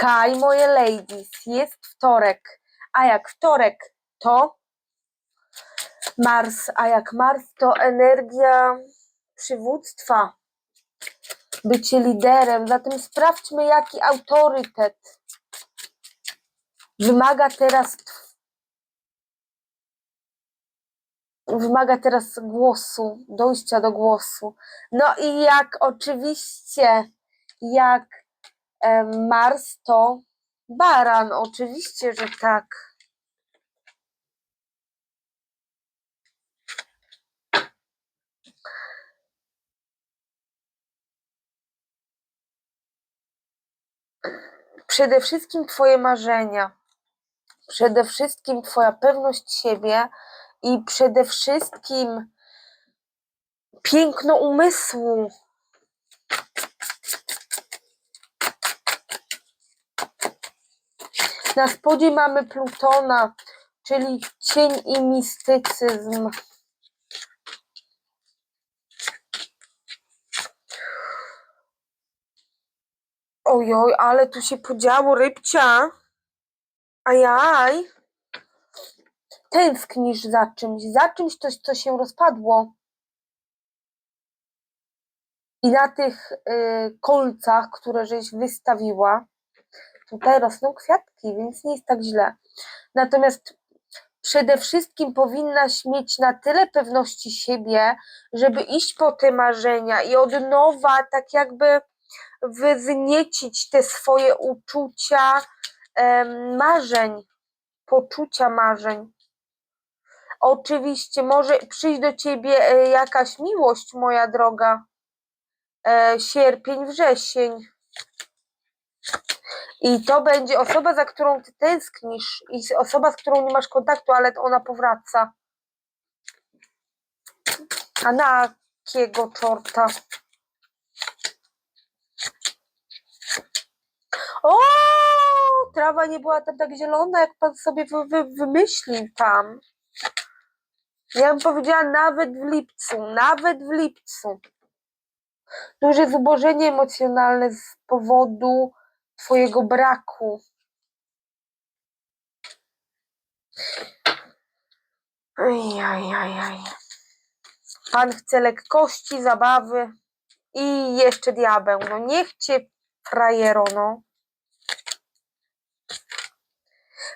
Hi, moje ladies, jest wtorek, a jak wtorek to Mars, a jak Mars to energia przywództwa, bycie liderem. Zatem sprawdźmy, jaki autorytet wymaga teraz wymaga teraz głosu, dojścia do głosu. No i jak oczywiście, jak Mars to baran, oczywiście, że tak. Przede wszystkim Twoje marzenia, przede wszystkim Twoja pewność siebie i przede wszystkim piękno umysłu. Na spodzie mamy Plutona, czyli cień i mistycyzm. Ojoj, ale tu się podziało rybcia. Ajaj. Tęsknisz za czymś, za czymś, coś, co się rozpadło. I na tych y, kolcach, które żeś wystawiła, tutaj rosną kwiatki, więc nie jest tak źle. Natomiast przede wszystkim powinnaś mieć na tyle pewności siebie, żeby iść po te marzenia i od nowa tak jakby wzniecić te swoje uczucia marzeń, poczucia marzeń. Oczywiście może przyjść do ciebie e, jakaś miłość, moja droga. E, sierpień, wrzesień. I to będzie osoba, za którą ty tęsknisz, i osoba, z którą nie masz kontaktu, ale ona powraca. A na jakiego czorta? O, trawa nie była tam tak zielona, jak pan sobie wy, wy, wymyślił tam. Ja bym powiedziała nawet w lipcu, nawet w lipcu. Duże zubożenie emocjonalne z powodu twojego braku. Ajajajaj. Pan chce lekkości, zabawy i jeszcze diabeł. No niech cię frajero, no.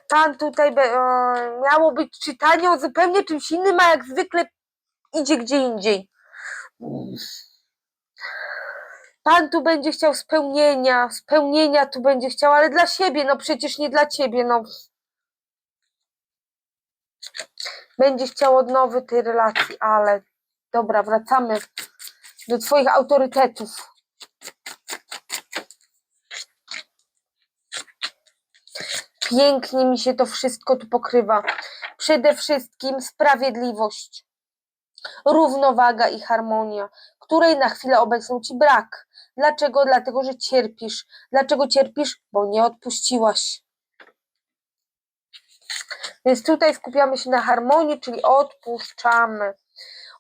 Pan tutaj be, e, miało być czytanie o zupełnie czymś innym, a jak zwykle idzie gdzie indziej. Pan tu będzie chciał spełnienia, spełnienia tu będzie chciał, ale dla siebie, no przecież nie dla ciebie, no. Będzie chciał odnowy tej relacji, ale dobra, wracamy do twoich autorytetów. Pięknie mi się to wszystko tu pokrywa. Przede wszystkim sprawiedliwość, równowaga i harmonia, której na chwilę obecną ci brak. Dlaczego? Dlatego, że cierpisz. Dlaczego cierpisz? Bo nie odpuściłaś. Więc tutaj skupiamy się na harmonii, czyli odpuszczamy.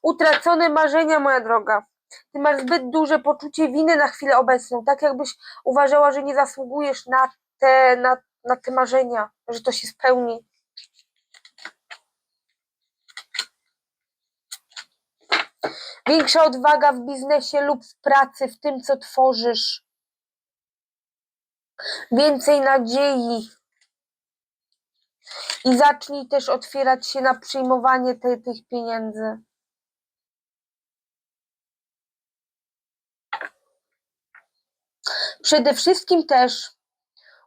Utracone marzenia, moja droga. Ty masz zbyt duże poczucie winy na chwilę obecną, tak jakbyś uważała, że nie zasługujesz na te, na, na te marzenia, że to się spełni. Większa odwaga w biznesie lub w pracy, w tym, co tworzysz. Więcej nadziei. I zacznij też otwierać się na przyjmowanie te, tych pieniędzy. Przede wszystkim też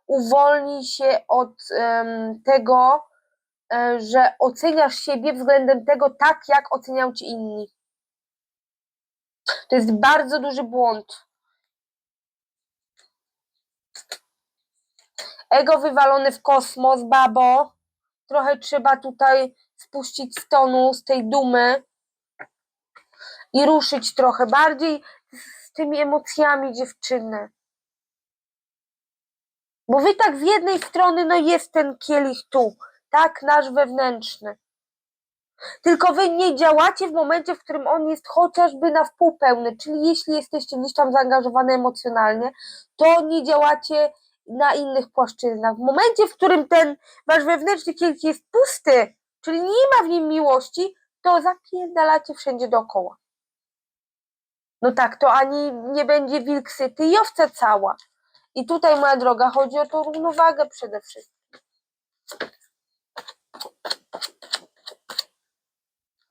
uwolnij się od em, tego, e, że oceniasz siebie względem tego tak, jak oceniają cię inni. To jest bardzo duży błąd. Ego wywalone w kosmos, babo. Trochę trzeba tutaj spuścić z tonu, z tej dumy i ruszyć trochę bardziej z tymi emocjami dziewczyny. Bo wy tak z jednej strony, no jest ten kielich tu, tak, nasz wewnętrzny. Tylko wy nie działacie w momencie, w którym on jest chociażby na wpół pełny, czyli jeśli jesteście gdzieś tam zaangażowane emocjonalnie, to nie działacie na innych płaszczyznach. W momencie, w którym ten wasz wewnętrzny kielich jest pusty, czyli nie ma w nim miłości, to zapierdalacie wszędzie dookoła. No tak, to ani nie będzie wilk syty i owca cała. I tutaj, moja droga, chodzi o tą równowagę przede wszystkim.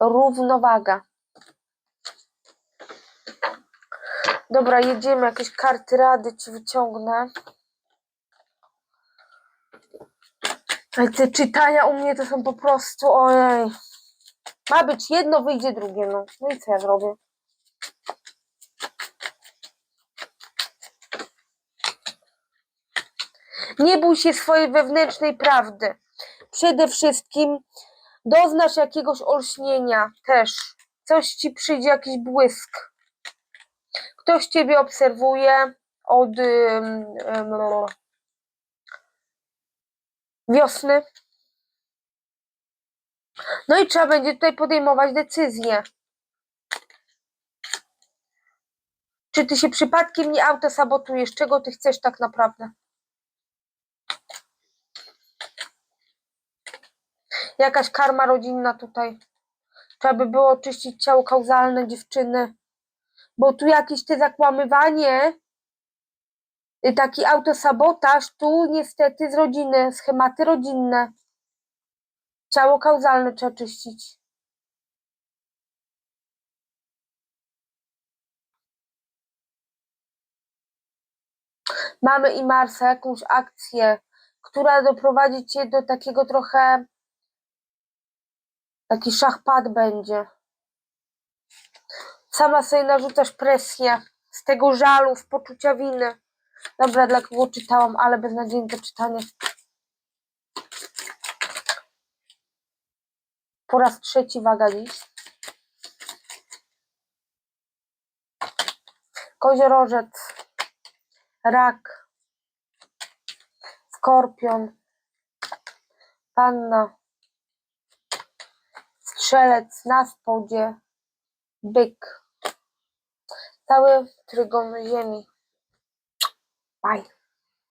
Równowaga. Dobra, jedziemy. Jakieś karty rady ci wyciągnę. Ale te czytania u mnie to są po prostu, ojej. Ma być jedno, wyjdzie drugie, no. No i co ja zrobię? Nie bój się swojej wewnętrznej prawdy. Przede wszystkim doznasz jakiegoś olśnienia też. Coś ci przyjdzie, jakiś błysk. Ktoś ciebie obserwuje od ym, ym, wiosny. No i trzeba będzie tutaj podejmować decyzje. Czy ty się przypadkiem nie autosabotujesz? Czego ty chcesz tak naprawdę? Jakaś karma rodzinna tutaj. Trzeba by było oczyścić ciało kauzalne dziewczyny. Bo tu jakieś te zakłamywanie, y, taki autosabotaż, tu niestety z rodziny, schematy rodzinne. Ciało kauzalne trzeba czyścić. Mamy i Marsa, jakąś akcję, która doprowadzi cię do takiego trochę. Taki szachpad będzie. Sama sobie narzucasz presję z tego żalu, z poczucia winy. Dobra, dla kogo czytałam, ale beznadziejne czytanie. Po raz trzeci waga dziś. Koziorożec, rak, skorpion, panna, strzelec na spodzie, byk. Cały trygon ziemi. Bye.